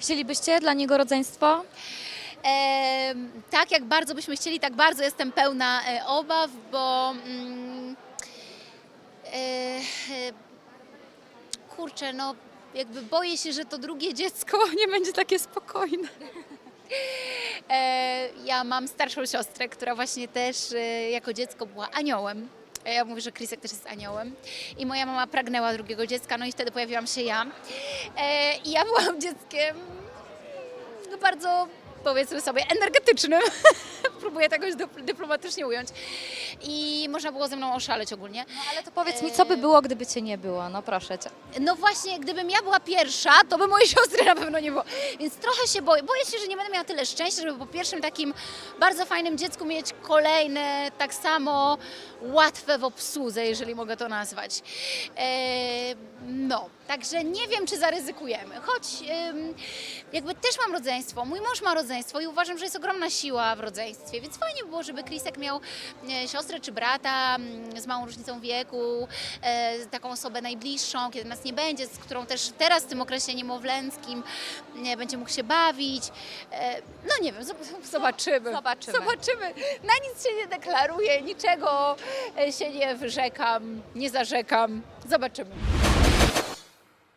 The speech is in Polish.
Chcielibyście dla niego rodzeństwo? E, tak jak bardzo byśmy chcieli, tak bardzo jestem pełna e, obaw, bo mm, e, e, kurczę, no jakby boję się, że to drugie dziecko nie będzie takie spokojne. E, ja mam starszą siostrę, która właśnie też e, jako dziecko była aniołem. Ja mówię, że Krisek też jest aniołem. I moja mama pragnęła drugiego dziecka, no i wtedy pojawiłam się ja. E, I ja byłam dzieckiem no bardzo, powiedzmy sobie, energetycznym. Próbuję tego dyp- dyplomatycznie ująć. I można było ze mną oszaleć ogólnie. No ale to powiedz mi, co by było, gdyby cię nie było? No proszę cię. No właśnie, gdybym ja była pierwsza, to by mojej siostry na pewno nie było. Więc trochę się boję. Boję się, że nie będę miała tyle szczęścia, żeby po pierwszym takim bardzo fajnym dziecku mieć kolejne, tak samo łatwe w obsłudze, jeżeli mogę to nazwać. E, no, także nie wiem, czy zaryzykujemy. Choć em, jakby też mam rodzeństwo, mój mąż ma rodzeństwo i uważam, że jest ogromna siła w rodzeństwie, więc fajnie by było, żeby Krisek miał e, siostrę czy brata mm, z małą różnicą wieku, e, taką osobę najbliższą, kiedy nas nie będzie, z którą też teraz w tym okresie niemowlęckim nie, będzie mógł się bawić. E, no nie wiem, zob- zobaczymy. Zobaczymy. Zobaczymy. Na nic się nie deklaruję, niczego e, się nie wyrzekam, nie zarzekam. Zobaczymy.